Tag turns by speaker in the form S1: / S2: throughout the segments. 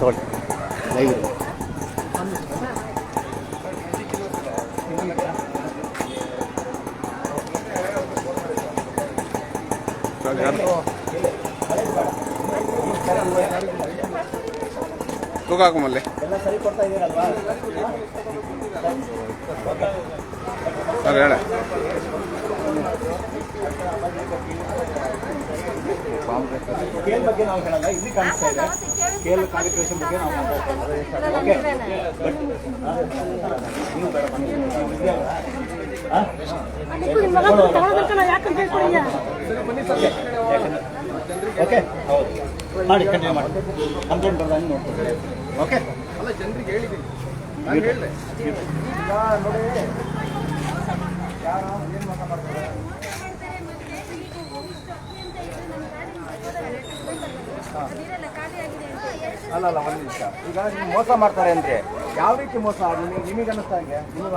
S1: ತಗೊಳ್ಳಿ. ಲೈವ್ ಇದೆ
S2: ತೂಕ ಹಾಕು ಮಲ್ಲಿ.
S1: ಎಲ್ಲ ಸರಿ ಕೊಡ್ತಾ ಇದ್ದೀರಲ್ವಾ
S2: ಸರ್ ಹೇಳ.
S1: ಸ್ಕೇಲ್ ಬಗ್ಗೆ ನಾವು ಹೇಳಲ್ಲ ಇಲ್ಲಿ ಕಾಣಿಸ್ತಾ ಇದೆ. ಸ್ಕೇಲ್ ಕ್ಯಾಲ್ಕುಲೇಷನ್ ಬಗ್ಗೆ ನಾವು ಮಾತಾಡ್ತಾ ಓಕೆ ಬಟ್ ನೀವು ಬೇಡ? ಹಾ? ಓಕೆ ಹೌದು ಮಾಡಿ. ಕಂಟಿನ್ಯೂ ಮಾಡಿ ಕಂಪ್ಲೇಂಟ್ ಬರ್ದಂಗೆ ನೋಡ್ಕೊಳ್ತೀವಿ ಓಕೆ
S2: ಅಲ್ಲ ಜನರಿಗೆ ಹೇಳಿದ್ದೀನಿ. ನಾನು ಹೇಳಿದೆ.
S1: ನೋಡಿ ಯಾರು ಏನು ಮಾತಾಡ್ತಾರೆ ಅಲ್ಲ ಅಲ್ಲ ಒಂದು ನಿಮಿಷ. ಈಗ ನೀವು ಮೋಸ ಮಾಡ್ತಾರೆ ಅಂದರೆ ಯಾವ ರೀತಿ ಮೋಸ? ನಿಮಗೆ ನಿಮಗೆ ಅನ್ನಿಸ್ದಂಗೆ ನಿಮಗೆ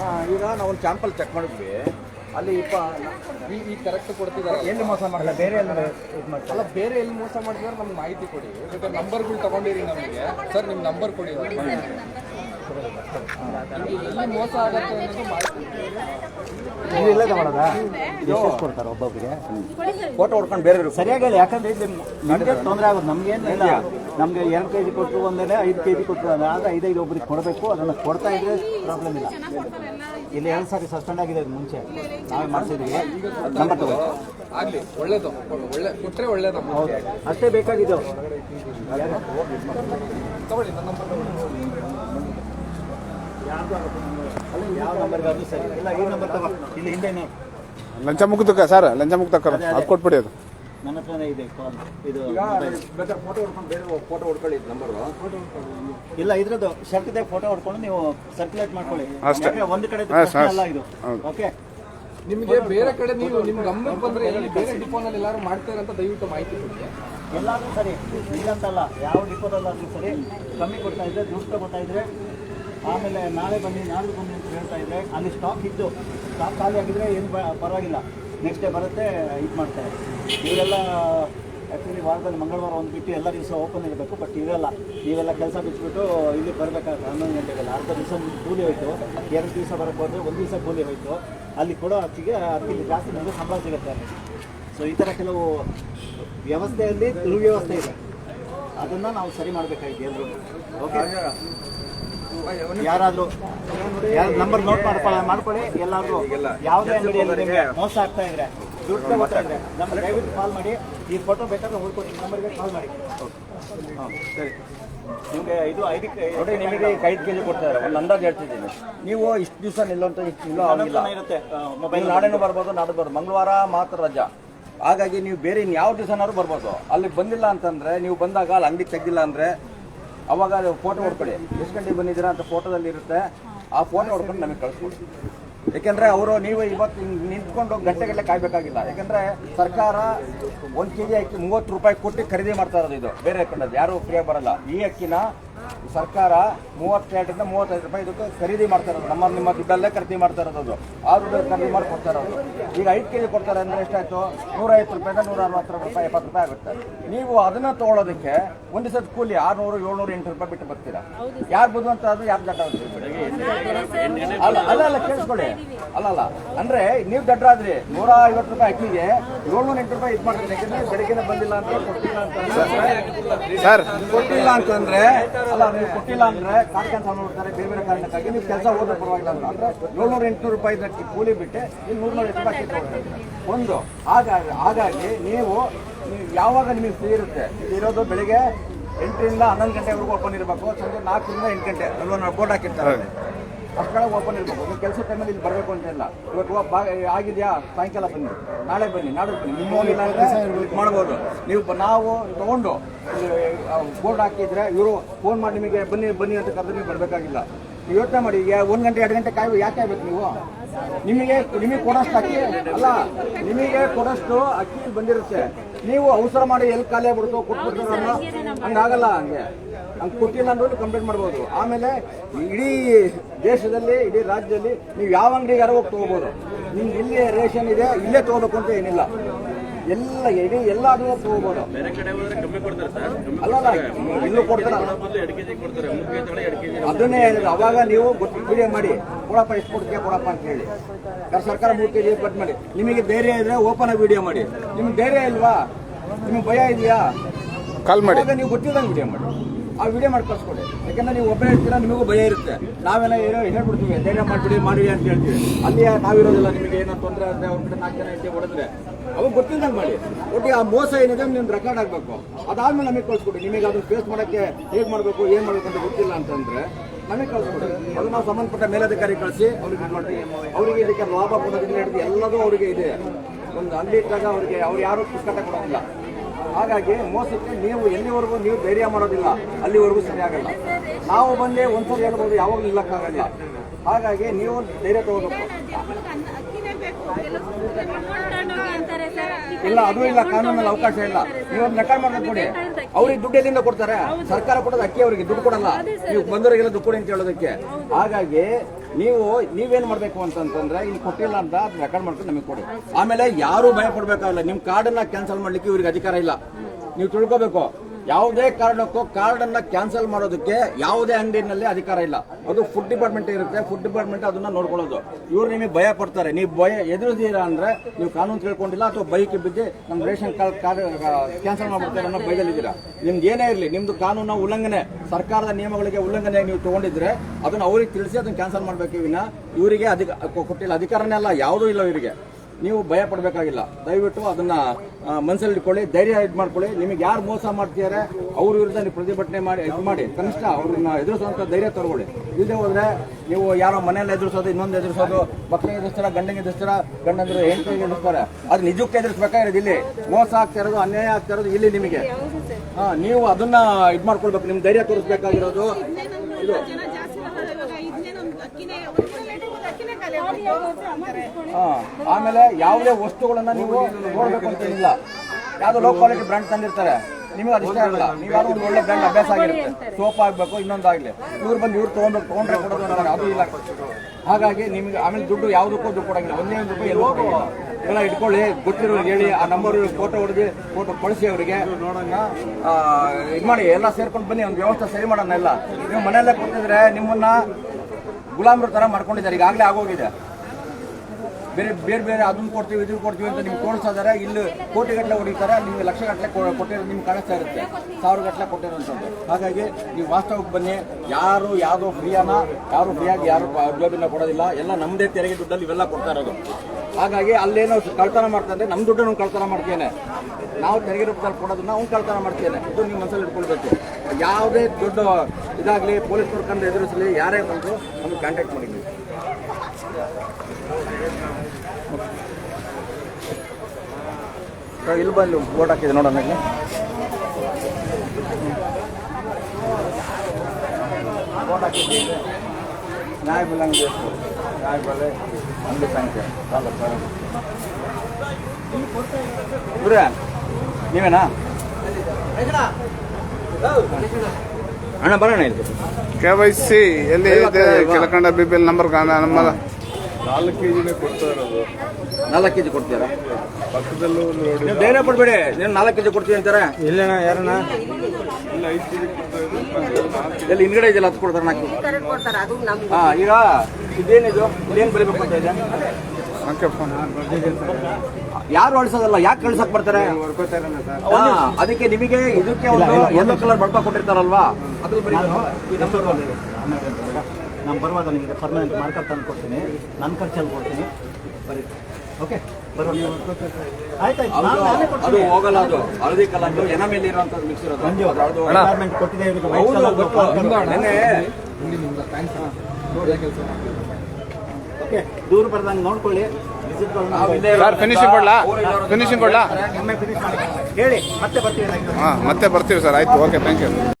S1: ಹಾಂ ಈಗ ನಾವು ಒಂದು ಸ್ಯಾಂಪಲ್ ಚೆಕ್ ಮಾಡಿದ್ವಿ. ಅಲ್ಲಿ ಇಪ್ಪ
S2: ಈ ಈ ಕರೆಕ್ಟ್ ಕೊಡ್ತಿದ್ದಾರೆ
S1: ಎಲ್ಲಿ ಮೋಸ ಮಾಡಲ್ಲ ಬೇರೆ ಎಲ್ಲ ಇದು ಮಾಡ್ತಾರೆ?
S2: ಅಲ್ಲ ಬೇರೆ ಎಲ್ಲಿ ಮೋಸ ಮಾಡಿದ್ರೆ ನಮ್ಗೆ ಮಾಹಿತಿ ಕೊಡಿ. ನಂಬರ್ ನಂಬರ್ಗಳು ತಗೊಂಡಿರಿ ನಮಗೆ. ಸರ್ ನಿಮ್ಮ ನಂಬರ್ ಕೊಡಿ. ಮೋಸ ಆಗುತ್ತೆ ಅನ್ನೋದು ಮಾಹಿತಿ
S1: ನೀವು ಇಲ್ಲೇ ತಗೊಳ್ಳೋದಾ ಎಷ್ಟು ಕೊಡ್ತಾರೆ ಒಬ್ಬೊಬ್ಬರಿಗೆ ಫೋಟೋ ಹೊಡ್ಕೊಂಡು ಬೇರೆ ಸರಿಯಾಗಿ ಹೇಳಿ ಯಾಕಂದ್ರೆ ಇಲ್ಲಿ ನಮಗೆ ತೊಂದರೆ ಆಗೋದು. ನಮ್ಗೇನು ಇಲ್ಲ. ನಮಗೆ ಎರಡು ಕೆ ಜಿ ಕೊಟ್ಟರು ಒಂದೇ ಐದು ಕೆ ಜಿ ಕೊಟ್ಟರು ಆದರೆ ಐದೈದು ಒಬ್ಬರಿಗೆ ಕೊಡಬೇಕು. ಅದನ್ನು ಕೊಡ್ತಾ ಇದ್ರೆ ಪ್ರಾಬ್ಲಮ್ ಇಲ್ಲ. ಇಲ್ಲಿ ಎರಡು ಸಾರಿ ಸಸ್ಪೆಂಡ್ ಆಗಿದೆ ಅದು ಮುಂಚೆ. ನಾವೇ ಮಾಡಿಸಿದ್ವಿ. ನಂಬರ್ ತಗೋ
S2: ಆಗ್ಲಿ ಒಳ್ಳೇದು. ಒಳ್ಳೆ ಕೊಟ್ಟರೆ ಒಳ್ಳೇದು
S1: ಹೌದು. ಅಷ್ಟೇ ಬೇಕಾಗಿದ್ದು.
S2: ತಗೊಳ್ಳಿ ನನ್ನ ನಂಬರ್
S1: ಅಲ್ಲ ಯಾವ ನಂಬರ್ಗಾದ್ರೂ ಸರಿ ಇಲ್ಲ ಈ ನಂಬರ್ ತಗೋ ಇಲ್ಲಿ ಹಿಂದೆ
S3: ಲಂಚ ಮುಗ್ದಕ್ಕ ಸರ್ ಲಂಚ ಮುಗ್ದಕ್ಕ ಅದು ಕೊಟ್ಬಿಡಿ ಅದು.
S1: ನನ್ನ ಹತ್ರನೇ ಇದೆ ಕಾಲ್ ಇದು.
S2: ಫೋಟೋ ಹೊಡ್ಕೊಂಡು ಬೇರೆ ಫೋಟೋ ಹೊಡ್ಕೊಳ್ಳಿ ನಂಬರ್
S1: ಇಲ್ಲ ಇದ್ರದ್ದು ಶರ್ಟ್ದೆ ಫೋಟೋ ಹೊಡ್ಕೊಂಡು ನೀವು ಸರ್ಕ್ಯುಲೇಟ್ ಮಾಡ್ಕೊಳ್ಳಿ.
S3: ಅಷ್ಟೇ.
S1: ಒಂದು ಕಡೆ ಅಲ್ಲ ಇದು. ಓಕೆ
S2: ನಿಮಗೆ ಬೇರೆ ಕಡೆ ನೀವು ನಿಮ್ ಗಮನಕ್ಕೆ ಬಂದ್ರೆ ಎಲ್ಲಿ ಬೇರೆ ಡಿಪೋನಲ್ಲಿ ಎಲ್ಲರೂ ಮಾಡ್ತಾರೆ ಅಂತ ದಯವಿಟ್ಟು ಮಾಹಿತಿ ಕೊಡಿ.
S1: ಎಲ್ಲಾದ್ರೂ ಸರಿ ಇಲ್ಲಂತಲ್ಲ ಯಾವ ಡಿಪೋದಲ್ಲಾದ್ರೂ ಸರಿ ಕಮ್ಮಿ ಕೊಡ್ತಾ ಇದ್ರೆ ದುಡ್ಡು ತಗೋತಾ ಇದ್ರೆ ಆಮೇಲೆ ನಾಳೆ ಬನ್ನಿ ನಾಳೆ ಬನ್ನಿ ಅಂತ ಹೇಳ್ತಾ ಇದ್ದೆ. ಅಲ್ಲಿ ಸ್ಟಾಕ್ ಇತ್ತು. ಸ್ಟಾಕ್ ಖಾಲಿ ಆಗಿದ್ರೆ ಏನು ಪರವಾಗಿಲ್ಲ. ನೆಕ್ಸ್ಟ್ ಡೇ ಬರುತ್ತೆ, ಇದು ಮಾಡ್ತಾರೆ. ಇವರೆಲ್ಲ ಆ್ಯಕ್ಚುಲಿ ವಾರದಲ್ಲಿ ಮಂಗಳವಾರ ಒಂದು ಬಿಟ್ಟು ಎಲ್ಲ ದಿವಸ ಓಪನ್ ಇರಬೇಕು ಬಟ್ ಇವೆಲ್ಲ ನೀವೆಲ್ಲ ಕೆಲಸ ಬಿಚ್ಚಿಬಿಟ್ಟು ಇಲ್ಲಿ ಬರಬೇಕಾದ್ರೆ ಹನ್ನೊಂದು ಗಂಟೆಗೆಲ್ಲ ಅರ್ಧ ದಿವಸ ಕೂಲಿ ಹೋಯ್ತು. ಎರಡು ದಿವಸ ಬರೋಕ್ಕೆ ಒಂದು ದಿವಸ ಕೂಲಿ ಹೋಯ್ತು. ಅಲ್ಲಿ ಕೊಡೋ ಅಕ್ಕಿಗೆ ಅದಕ್ಕಿಂತ ಜಾಸ್ತಿ ನಮಗೆ ಸಂಬಳ ಸಿಗುತ್ತೆ ಸೊ ಈ ಥರ ಕೆಲವು ವ್ಯವಸ್ಥೆಯಲ್ಲಿ ದುರ್ವ್ಯವಸ್ಥೆ ಇದೆ. ಅದನ್ನು ನಾವು ಸರಿ ಮಾಡಬೇಕಾಗಿದೆ ಎಲ್ಲರೂ ಓಕೆ ಯಾರಾದರೂ ಯಾರು ನಂಬರ್ ನೋಟ್ ಮಾಡ್ಕೊಳ್ಳಿ ಮಾಡ್ಕೊಳ್ಳಿ. ಎಲ್ಲಾದ್ರೂ ಯಾವುದೇ ಅಂಗಡಿಯಲ್ಲಿ ನಿಮಗೆ ಮೋಸ ಆಗ್ತಾ ಇದ್ರೆ ದುಡ್ಡು ಇದ್ರೆ ನಮ್ಗೆ ದಯವಿಟ್ಟು ಕಾಲ್ ಮಾಡಿ. ಈ ಫೋಟೋ ಬೇಕಾದ್ರೆ ಹುಡ್ಕೊಡಿ ನಂಬರ್ಗೆ ಕಾಲ್ ಮಾಡಿ. ಹಾಂ ಸರಿ. ನಿಮಗೆ ಇದು ಐದಕ್ಕೆ
S4: ನೋಡಿ ನಿಮಗೆ ಐದು ಕೆ ಜಿ ಕೊಡ್ತಾರೆ. ಒಂದು ಅಂದಾಜು ಹೇಳ್ತಿದ್ದೀನಿ. ನೀವು ಇಷ್ಟು ದಿವಸ ನಿಲ್ಲುವಂತ ಇಷ್ಟು ನಿಲ್ಲೋ ಆಗಿಲ್ಲ.
S1: ಇರುತ್ತೆ
S4: ಮೊಬೈಲ್ ನಾಳೆನೂ ಬರ್ಬೋದು ನಾಡು ಬರ್ಬೋದು. ಮಂಗಳವಾರ ಮಾತ್ರ ರಜಾ. ಹಾಗಾಗಿ ನೀವು ಬೇರೆ ಇನ್ನು ಯಾವ ದಿವಸನಾದ್ರು ಬರ್ಬೋದು. ಅಲ್ಲಿ ಬಂದಿಲ್ಲ ಅಂತಂದ್ರೆ ನೀವು ಬಂದಾಗ ಅಲ್ಲಿ ಅಂಗಡಿ ತೆಗ್ದಿಲ್ಲ ಅಂದ್ರೆ ಅವಾಗ ಫೋಟೋ ಹೊಡ್ಕೊಳ್ಳಿ. ಎಷ್ಟು ಗಂಟೆಗೆ ಬಂದಿದ್ದೀರಾ ಅಂತ ಫೋಟೋದಲ್ಲಿ ಇರುತ್ತೆ. ಆ ಫೋಟೋ ಹೊಡ್ಕೊಂಡು ನಮಗೆ ಕಳಿಸ್ಕೊಡಿ. ಯಾಕೆಂದ್ರೆ ಅವರು ನೀವು ಇವತ್ತು ನಿಂತ್ಕೊಂಡು ಗಂಟೆಗಟ್ಟಲೆ ಕಾಯ್ಬೇಕಾಗಿಲ್ಲ. ಯಾಕಂದ್ರೆ ಸರ್ಕಾರ ಒಂದು ಕೆ ಜಿ ಅಕ್ಕಿ ಮೂವತ್ತು ರೂಪಾಯಿ ಕೊಟ್ಟು ಖರೀದಿ ಮಾಡ್ತಾ ಇರೋದು ಇದು. ಬೇರೆ ಕಂಡದ್ದು ಯಾರು ಫ್ರೀಯಾಗಿ ಬರಲ್ಲ. ಈ ಅಕ್ಕಿನ ಸರ್ಕಾರ ಮೂವತ್ತೆರಡರಿಂದ ಮೂವತ್ತೈದು ರೂಪಾಯಿ ಇದಕ್ಕೆ ಖರೀದಿ ಮಾಡ್ತಾ ಇರೋದು. ನಮ್ಮ ನಿಮ್ಮ ದುಡ್ಡಲ್ಲೇ ಖರೀದಿ ಮಾಡ್ತಾ ಇರೋದು ಅದು. ಆ ದುಡ್ಡು ಖರೀದಿ ಮಾಡಿ ಕೊಡ್ತಾ ಇರೋದು. ಈಗ ಐದು ಕೆ ಜಿ ಕೊಡ್ತಾರೆ ಅಂದ್ರೆ ಎಷ್ಟಾಯ್ತು? ನೂರೈವತ್ತು ರೂಪಾಯಿಂದ ನೂರ ಅರವತ್ತು ರೂಪಾಯಿ ಎಪ್ಪತ್ತು ರೂಪಾಯಿ ಆಗುತ್ತೆ. ನೀವು ಅದನ್ನ ತೊಗೊಳೋದಕ್ಕೆ ಒಂದು ದಿವಸದ ಕೂಲಿ ಆರುನೂರು ಏಳ್ನೂರು ಎಂಟು ರೂಪಾಯಿ ಬಿಟ್ಟು ಬರ್ತೀರಾ? ಯಾರು ಬುದ್ಧಿವಂತ ಅದು ಯಾರು ದಡ್ಡ ಅಲ್ಲ ಅಲ್ಲ ಅಲ್ಲ ಕೇಳಿಸ್ಕೊಳ್ಳಿ. ಅಲ್ಲ ಅಲ್ಲ. ಅಂದರೆ ನೀವು ದಡ್ಡರಾದ್ರಿ ನೂರ ಐವತ್ತು ರೂಪಾಯಿ ಅಕ್ಕಿಗೆ ಏಳ್ನೂರು ಎಂಟು ರೂಪಾಯಿ ಇದು ಮಾಡ್ತೀನಿ ಯಾಕಂದ್ರೆ ಬೆಳಗ್ಗೆ ಬಂದಿಲ್ಲ ಅಂತ ಕೊಟ್ಟಿಲ್ಲ ಅಂತ
S3: ಸರ್.
S4: ಕೊಟ್ಟಿಲ್ಲ ಅಂತಂದ್ರೆ ಅಲ್ಲ ನೀವು ಕೊಟ್ಟಿಲ್ಲ ಅಂದ್ರೆ ಕಾರ್ಖಾನೆ ಸಾಲ ನೋಡ್ತಾರೆ ಬೇರೆ ಬೇರೆ ಕಾರಣಕ್ಕಾಗಿ. ನೀವು ಕೆಲಸ ಹೋದ್ರೆ ಪರವಾಗಿಲ್ಲ ಅಂತ ಅಂದ್ರೆ ಏಳ್ನೂರ ಎಂಟುನೂರು ರೂಪಾಯಿ ಕೂಲಿ ಬಿಟ್ಟೆ ನೂರ್ನೂರ ಎಂಟು ರೂಪಾಯಿ ಒಂದು, ಹಾಗಾಗಿ ಹಾಗಾಗಿ ನೀವು ನೀವು ಯಾವಾಗ ನಿಮಗೆ ಫ್ರೀ ಇರುತ್ತೆ ಇರೋದು ಬೆಳಿಗ್ಗೆ ಎಂಟರಿಂದ ಹನ್ನೊಂದು ಗಂಟೆವರೆಗೂ ಓಪನ್ ಇರಬೇಕು, ಸಂಜೆ ನಾಲ್ಕರಿಂದ ಎಂಟು ಗಂಟೆ ಅಲ್ವಾ ನಾವು ಬೋರ್ಡ್ ಹಾಕಿರ್ತಾರೆ. ಅಷ್ಟೊಳಗೆ ಓಪನ್ ಇರಬೇಕು. ನೀವು ಕೆಲಸ ಟೈಮಲ್ಲಿ ಇಲ್ಲಿ ಬರಬೇಕು ಅಂತ ಇಲ್ಲ. ಇವತ್ತು ಬಾ ಆಗಿದೆಯಾ? ಸಾಯಂಕಾಲ ಬನ್ನಿ. ನಾಳೆ ಬನ್ನಿ ನಾಳೆ ಬನ್ನಿ. ನಿಮ್ಮ ಮಾಡ್ಬೋದು. ನೀವು ನಾವು ತಗೊಂಡು ಬೋರ್ಡ್ ಹಾಕಿದ್ರೆ ಇವರು ಫೋನ್ ಮಾಡಿ ನಿಮಗೆ ಬನ್ನಿ ಬನ್ನಿ ಅಂತ ಕರೆದ್ರೆ ನೀವು ಬರಬೇಕಾಗಿಲ್ಲ. ನೀವು ಯೋಚನೆ ಮಾಡಿ ಈಗ ಒಂದು ಗಂಟೆ ಎರಡು ಗಂಟೆ ಕಾಯ್ಬೇಕು ಯಾಕೆ ಆಗ್ಬೇಕು ನೀವು? ನಿಮಗೆ ನಿಮಗೆ ಕೊಡೋಷ್ಟು ಅಕ್ಕಿ ಅಲ್ಲ ನಿಮಗೆ ಕೊಡೋಷ್ಟು ಅಕ್ಕಿ ಬಂದಿರುತ್ತೆ. ನೀವು ಅವಸರ ಮಾಡಿ ಎಲ್ಲಿ ಖಾಲಿ ಆಗ್ಬಿಡ್ತು ಕೊಟ್ಬಿಡ್ತು ಹಂಗಾಗಲ್ಲ ಹಂಗೆ ಹಂಗೆ. ಕೊಟ್ಟಿಲ್ಲ ನೋಡಿ ಕಂಪ್ಲೇಂಟ್ ಮಾಡ್ಬೋದು. ಆಮೇಲೆ ಇಡೀ ದೇಶದಲ್ಲಿ ಇಡೀ ರಾಜ್ಯದಲ್ಲಿ ನೀವು ಯಾವ ಅಂಗಡಿಗಾರ ಹೋಗಿ ತೊಗೋಬೋದು? ನಿಮ್ಗೆ ಇಲ್ಲಿ ರೇಷನ್ ಇದೆ ಇಲ್ಲೇ ತೊಗೋಬೇಕು ಅಂತ ಏನಿಲ್ಲ. ಎಲ್ಲ ಇಡೀ ಎಲ್ಲ ಅದು ಹೋಗ್ಬೋದು ಅಲ್ಲ ಇಲ್ಲೂ ಕೆಜಿ ಅದನ್ನೇ ಹೇಳಿದ್ರು. ಅವಾಗ ನೀವು ವಿಡಿಯೋ ಮಾಡಿ. ಕೊಡಪ್ಪ ಎಷ್ಟು ಕೊಡ್ತೀಯ? ಕೊಡಪ್ಪ ಅಂತ ಹೇಳಿ. ಯಾರು ಸರ್ಕಾರ ಮೂರು ಕೆಜಿ ಕಟ್ ಮಾಡಿ. ನಿಮಗೆ ಧೈರ್ಯ ಇದ್ರೆ ಓಪನ್ ಆಗಿ ವಿಡಿಯೋ ಮಾಡಿ. ನಿಮ್ಗೆ ಧೈರ್ಯ ಇಲ್ವಾ? ನಿಮ್ಗೆ ಭಯ ಇದೆಯಾ?
S3: ಕಾಲ್ ಮಾಡಿ.
S4: ನೀವು ಗೊತ್ತಿದ್ದಂಗೆ ವಿಡಿಯೋ ಮಾಡಿ. ಆ ವಿಡಿಯೋ ಮಾಡಿ ಕಳ್ಸ್ಕೊಡಿ. ಯಾಕಂದ್ರೆ ನೀವು ಒಬ್ಬರೇ ಇರ್ತೀರಾ, ನಿಮಗೂ ಭಯ ಇರುತ್ತೆ. ನಾವೆಲ್ಲ ಏನೋ ಹೇಳ್ಬಿಡ್ತೀವಿ ಧೈರ್ಯ ಮಾಡಿಬಿಡಿ ಮಾಡಿ ಅಂತ ಹೇಳ್ತೀವಿ. ಅಲ್ಲಿ ನಾವಿರೋದಿಲ್ಲ ನಿಮಗೆ ಏನೋ ತೊಂದರೆ ಆದ್ರೆ ಅವ್ರ ಕಡೆ ನಾಲ್ಕು ಜನ ಇದ್ದೀವಿ ಹೊಡೆದ್ರೆ. ಅವಾಗ ಗೊತ್ತಿದ್ದಂಗೆ ಮಾಡಿ. ಒಟ್ಟಿಗೆ ಆ ಮೋಸ ಏನಿದೆ ನಿಮ್ಗೆ ರೆಕಾರ್ಡ್ ಆಗಬೇಕು ಅದಾದ್ಮೇಲೆ ನಮಗೆ ಕಳ್ಸ್ಕೊಡಿ. ನಿಮಗೆ ಅದನ್ನ ಫೇಸ್ ಮಾಡೋಕ್ಕೆ ಹೇಗೆ ಮಾಡಬೇಕು, ಏನು ಮಾಡಬೇಕು ಅಂತ ಗೊತ್ತಿಲ್ಲ ಅಂತಂದ್ರೆ, ನಮಗೆ ಕಳ್ಸ್ಕೊಡಿ. ಅದು ನಾವು ಸಂಬಂಧಪಟ್ಟ ಮೇಲಧಿಕಾರಿ ಕಳಿಸಿ, ಅವ್ರಿಗೆ ಇದು ಮಾಡ್ತೀವಿ. ಅವರಿಗೆ ಇದಕ್ಕೆ ಲಾಭ ಕೊಡೋದ್ರಿಂದ ಹಿಡಿದು ಎಲ್ಲದೂ ಅವರಿಗೆ ಇದೆ. ಒಂದು ಅಲ್ಲಿ ಇದ್ದಾಗ ಅವರಿಗೆ, ಅವ್ರು ಯಾರು ಪುಸ್ತಕ ಕೊಡೋದಿಲ್ಲ. ಹಾಗಾಗಿ ಮೋಸಕ್ಕೆ ನೀವು ಎಲ್ಲಿವರೆಗೂ ನೀವು ಧೈರ್ಯ ಮಾಡೋದಿಲ್ಲ, ಅಲ್ಲಿವರೆಗೂ ಸರಿಯಾಗಲ್ಲ. ನಾವು ಬಂದೇ ಒಂದ್ಸರಿ ಹೇಳ್ಬೋದು, ಯಾವಾಗಲೂ ನಿಲ್ಲಕ್ಕಾಗಲ್ಲ ಹಾಗಾಗಿ ನೀವು ಧೈರ್ಯ ತಗೋಬೇಕು. ಇಲ್ಲ, ಅದು ಇಲ್ಲ ಕಾನೂನಲ್ಲಿ ಅವಕಾಶ ಇಲ್ಲ. ನೀವು ರೆಕಾರ್ಡ್ ಮಾಡ್ಕೊಂಡು ಕೊಡಿ. ಅವ್ರಿಗೆ ದುಡ್ಡು ಎಲ್ಲಿಂದ ಕೊಡ್ತಾರೆ? ಸರ್ಕಾರ ಕೊಡೋದು ಅಕ್ಕಿ ಅವರಿಗೆ, ದುಡ್ಡು ಕೊಡಲ್ಲ. ನೀವು ಬಂದವರಿಗೆಲ್ಲ ದುಡ್ಡು ಕೊಡಿ ಅಂತ ಹೇಳೋದಕ್ಕೆ. ಹಾಗಾಗಿ ನೀವು, ನೀವೇನ್ ಮಾಡ್ಬೇಕು ಅಂತಂತಂದ್ರೆ, ಇಲ್ಲಿ ಕೊಟ್ಟಿಲ್ಲ ಅಂತ ರೆಕಾರ್ಡ್ ಮಾಡ್ಕೊಂಡು ನಮಗೆ ಕೊಡಿ. ಆಮೇಲೆ ಯಾರು ಭಯ ಕೊಡ್ಬೇಕಾಗಲ್ಲ ನಿಮ್ ಕಾರ್ಡನ್ನ ಕ್ಯಾನ್ಸಲ್ ಮಾಡ್ಲಿಕ್ಕೆ ಇವ್ರಿಗೆ ಅಧಿಕಾರ ಇಲ್ಲ. ನೀವು ತಿಳ್ಕೊಬೇಕು. ಯಾವುದೇ ಕಾರಣಕ್ಕೂ ಕಾರ್ಡ್ ಅನ್ನ ಕ್ಯಾನ್ಸಲ್ ಮಾಡೋದಕ್ಕೆ ಯಾವುದೇ ಅಂಗಡಿನಲ್ಲಿ ಅಧಿಕಾರ ಇಲ್ಲ. ಅದು ಫುಡ್ ಡಿಪಾರ್ಟ್ಮೆಂಟ್ ಇರುತ್ತೆ ಫುಡ್ ಡಿಪಾರ್ಟ್ಮೆಂಟ್ ಅದನ್ನ ನೋಡ್ಕೊಳ್ಳೋದು. ಇವ್ರು ನಿಮಗೆ ಭಯ ಪಡ್ತಾರೆ. ನೀವು ಭಯ ಎದುರಿದ್ದೀರಾ ಅಂದ್ರೆ ನೀವು ಕಾನೂನು ತಿಳ್ಕೊಂಡಿಲ್ಲ ಅಥವಾ ಬೈಕ್ ಬಿದ್ದು ನಮ್ಮ ರೇಷನ್ ಕಾರ್ಡ್ ಕಾರ್ಡ್ ಕ್ಯಾನ್ಸಲ್ ಮಾಡ್ಬಿಡ್ತಾರೆ ಅನ್ನೋ ಭಯದಲ್ಲಿದ್ದೀರಾ? ನಿಮ್ಗೆ ಏನೇ ಇರಲಿ, ನಿಮ್ದು ಕಾನೂನು ಉಲ್ಲಂಘನೆ, ಸರ್ಕಾರದ ನಿಯಮಗಳಿಗೆ ಉಲ್ಲಂಘನೆ ನೀವು ತಗೊಂಡಿದ್ರೆ ಅದನ್ನ ಅವ್ರಿಗೆ ತಿಳಿಸಿ ಅದನ್ನ ಕ್ಯಾನ್ಸಲ್ ಮಾಡಬೇಕು. ವಿನ ಇವರಿಗೆ ಅಧಿಕ ಕೊಟ್ಟಿಲ್ಲ. ಅಧಿಕಾರನೇ ಅಲ್ಲ, ಯಾವುದೂ ಇಲ್ಲ ಇವರಿಗೆ. ನೀವು ಭಯ ಪಡಬೇಕಾಗಿಲ್ಲ. ದಯವಿಟ್ಟು ಅದನ್ನ ಮನಸಲ್ಲಿ ಮನಸ್ಸಲ್ಲಿ ಇಟ್ಕೊಳ್ಳಿ ಧೈರ್ಯ ಇದು ಮಾಡ್ಕೊಳ್ಳಿ. ನಿಮಗೆ ಯಾರು ಮೋಸ ಮಾಡ್ತಿದ್ದಾರೆ ಅವ್ರ ವಿರುದ್ಧ ನೀವು ಪ್ರತಿಭಟನೆ ಮಾಡಿ ಇದು ಮಾಡಿ. ಕನಿಷ್ಠ ಅವ್ರನ್ನ ಎದುರಿಸುವಂತ ಧೈರ್ಯ ತಗೊಳ್ಳಿ. ಇಲ್ಲದೆ ಹೋದ್ರೆ ನೀವು ಯಾರೋ ಮನೆಯಲ್ಲಿ ಎದುರಿಸೋದು ಇನ್ನೊಂದು ಎದುರಿಸೋದು ಮಕ್ಕಳಿಗೆ ಎದುರಿಸ್ತಾರ ಗಂಡನಿಗೆ ಎದುರಿಸ್ತಾರ ಗಂಡಂದ್ರೆ ಹೆಂಡತಿಗೆ ಎದುರಿಸ್ತಾರೆ. ಅದು ನಿಜಕ್ಕೆ ಎದುರಿಸ್ಬೇಕಾಗಿರೋದು ಇಲ್ಲಿ? ಮೋಸ ಆಗ್ತಾ ಇರೋದು ಅನ್ಯಾಯ ಆಗ್ತಾ ಇರೋದು ಇಲ್ಲಿ ನಿಮಗೆ. ಹಾ ನೀವು ಅದನ್ನ ಇದು ಮಾಡ್ಕೊಳ್ಬೇಕು ನಿಮ್ ಧೈರ್ಯ ತೋರಿಸ್ಬೇಕಾಗಿರೋದು. ಇದು. ಆಮೇಲೆ ಯಾವುದೇ ವಸ್ತುಗಳನ್ನ ನೀವು ನೋಡ್ಬೇಕು ಅಂತ ಇಲ್ಲ ಯಾವ್ದು ಲೋ ಕ್ವಾಲಿಟಿ ಬ್ರ್ಯಾಂಡ್ ತಂದಿರ್ತಾರೆ. ನಿಮಗೆ ಅದು ಇಷ್ಟ ಆಗಲ್ಲ. ನೀವು ಯಾರು ಒಂದು ಒಳ್ಳೆ ಬ್ರ್ಯಾಂಡ್ ಅಭ್ಯಾಸ ಆಗಿರುತ್ತೆ. ಸೋಪ್ ಆಗ್ಬೇಕು, ಇನ್ನೊಂದಾಗ್ಲಿ. ಇವ್ರು ಬಂದು ಇವ್ರು ತಗೊಂಡು ತೊಗೊಂಡ್ರೆ ಕೊಡೋದು ಅದು ಇಲ್ಲ. ಹಾಗಾಗಿ ನಿಮ್ಗೆ ಆಮೇಲೆ ದುಡ್ಡು ಯಾವುದಕ್ಕೂ ದುಡ್ಡು ಕೊಡಂಗಿಲ್ಲ. ಒಂದೇ ಒಂದು ರೂಪಾಯಿ ಎಲ್ಲೋ. ಎಲ್ಲ ಇಟ್ಕೊಳ್ಳಿ ಗೊತ್ತಿರೋರು ಹೇಳಿ, ಆ ನಂಬರ್ ಫೋಟೋ ಹೊಡೆದು ಫೋಟೋ ಕಳಿಸಿ ಅವರಿಗೆ. ಇದು ಮಾಡಿ, ಎಲ್ಲ ಸೇರ್ಕೊಂಡು ಬನ್ನಿ, ಒಂದು ವ್ಯವಸ್ಥೆ ಸರಿ ಮಾಡೋಣ ಎಲ್ಲ ನೀವು ಮನೆಯಲ್ಲೇ ಕೊಡ್ತಿದ್ರೆ ನಿಮ್ಮನ್ನ ಗುಲಾಮರ ಥರ ಮಾಡ್ಕೊಂಡಿದ್ದಾರೆ. ಈಗಾಗಲೇ ಆಗೋಗಿದೆ. ಬೇರೆ ಬೇರೆ ಬೇರೆ ಅದನ್ನ ಕೊಡ್ತೀವಿ, ಇದನ್ನು ಕೊಡ್ತೀವಿ ಅಂತ ನಿಮ್ಗೆ ತೋರಿಸ್ತಾ ಇಲ್ಲಿ ಕೋಟಿಗಟ್ಟಲೆ ಹೊಡಿತಾರೆ, ನಿಮ್ಗೆ ಲಕ್ಷಗಟ್ಟಲೆ ಗಟ್ಟಲೆ ಕೊಟ್ಟಿರೋ ನಿಮ್ಗೆ ಕಾಣಿಸ್ತಾ ಇರುತ್ತೆ ಸಾವಿರ ಗಟ್ಟಲೆ ಕೊಟ್ಟಿರೋಂಥದ್ದು. ಹಾಗಾಗಿ ನೀವು ವಾಸ್ತವಕ್ಕೆ ಬನ್ನಿ, ಯಾರು ಯಾವುದೋ ಫ್ರೀಯಾನ, ಯಾರು ಫ್ರೀಯಾಗಿ ಯಾರು ಜೋಬಿನ ಕೊಡೋದಿಲ್ಲ, ಎಲ್ಲ ನಮ್ಮದೇ ತೆರಿಗೆ ದುಡ್ಡಲ್ಲಿ ಇವೆಲ್ಲ ಕೊಡ್ತಾ ಇರೋದು. ಹಾಗಾಗಿ ಅಲ್ಲೇನೋ ಕಳ್ತನ ಮಾಡ್ತಾ ಇದ್ರೆ ನಮ್ಮ ದುಡ್ಡನ್ನು ಕಳ್ತನ ಮಾಡ್ತೇನೆ ನಾವು ತೆರಿಗೆ ರೂಪದಲ್ಲಿ ಕೊಡೋದನ್ನ ಅವ್ನು ಕಳ್ತನ ಮಾಡ್ತೇನೆ ಇದು ನಿಮ್ಮ ಮನಸ್ಸಲ್ಲಿ ಇಟ್ಕೊಳ್ಬೇಕು. ಯಾವುದೇ ದುಡ್ಡು ಇದಾಗಲಿ ಪೊಲೀಸ್ ಕಂಡು ಎದುರಿಸಲಿ, ಯಾರೇ ಬಂದು ನಮ್ಗೆ ಕಾಂಟ್ಯಾಕ್ಟ್ ಮಾಡಿ ನೀವು. ಇಲ್ಲಿ ಬಂದು ಓಟ್ ಹಾಕಿದೆ ನೋಡೋಣ ಬೋಟ್ ಬೋರ್ಡ್ ಹಾಕಿದೆ ನ್ಯಾಯಬೆಲೆ ಅಂಗಡಿ ನಾಯಿ ನ್ಯಾಯಬೆಲೆ ಅಂಗಡಿ ಸಂಖ್ಯೆ. ತಾಲೂಕು ಇವ್ರೆ, ನೀವೇನಾ? ಅಣ್ಣ, ಬರೋಣ ಇಲ್ಲಿ.
S3: ಕೆ ವೈ ಸಿ, ಎಲ್ಲಿ ಇದೆ? ಕೆಳಕಂಡ ಬಿ ಪಿ ಎಲ್ ನಂಬರ್ ನಮ್ಮ
S5: ನಾಲ್ಕು ಕೆಜಿನೇ ಕೊಡ್ತಾ ಇರೋದು.
S4: ನಾಲ್ಕು ಕೆಜಿ ಕೊಡ್ತೀರಾ?
S5: ಪಕ್ಕದಲ್ಲೂ ಒಂದು ರೋಡ್
S4: ನೀವು ಧೈರ್ಯ ಪಡ್ಬೇಡಿ ನೀನು ನಾಲ್ಕು ಕೆಜಿ ಕೊಡ್ತೀವಿ ಅಂತಾರೆ.
S1: ಇಲ್ಲೇನ ಯಾರನ್ನ?
S5: ಇಲ್ಲ ಐದು ಕೊಡ್ತಾ ಪಕ್ಕದಲ್ಲಿ ನಾಲ್ಕು
S4: ಎಲ್ಲಿ ಹಿಂದ್ಗಡೆ ಇದೆಯಲ್ಲ ಹತ್ತು ಕೊಡ್ತಾರೆ ನಾಲ್ಕು. ಹಾ ಈಗ ಇದೇನಿದು? ಇದೇನು ಬೆಳಿಬೇಕು ಅಂತ ಇದೆ?
S3: ಓಕೆ ಫೋನ್
S4: ಯಾರು ಅಳಿಸೋದಲ್ಲ ಯಾಕೆ ಕಳ್ಸಕ್ ಬರ್ತಾರೆ? ಹಾ, ಅದಕ್ಕೆ ನಿಮಗೆ ಇದಕ್ಕೆ ಒಂದು ಯೆಲ್ಲೋ ಕಲರ್ ಬಡ್ಪ ಕೊಟ್ಟಿರ್ತಾರಲ್ವಾ? ಅದ್ರ ಬರೀ
S1: ನಾನು ಬರುವಾಗ ನಿಮಗೆ ಪರ್ಮನೆಂಟ್ ಮಾರ್ಕರ್ ತಂದು ಕೊಡ್ತೀನಿ. ನನ್ನ ಖರ್ಚಲ್ಲಿ ಕೊಡ್ತೀನಿ. ಬರೀ ಓಕೆ ದೂರ ಬರ್ದಂಗೆ ನೋಡ್ಕೊಳ್ಳಿ.
S3: ಫಿನಿಶಿಂಗ್ ಕೊಡ್ಲಾ? ಫಿನಿಶಿಂಗ್ ಕೊಡ್ಲಾ?
S1: ಹೇಳಿ ಮತ್ತೆ ಬರ್ತೀವಿ.
S3: ಹಾಂ ಮತ್ತೆ ಬರ್ತೀವಿ ಸರ್ ಆಯ್ತು. Okay thank you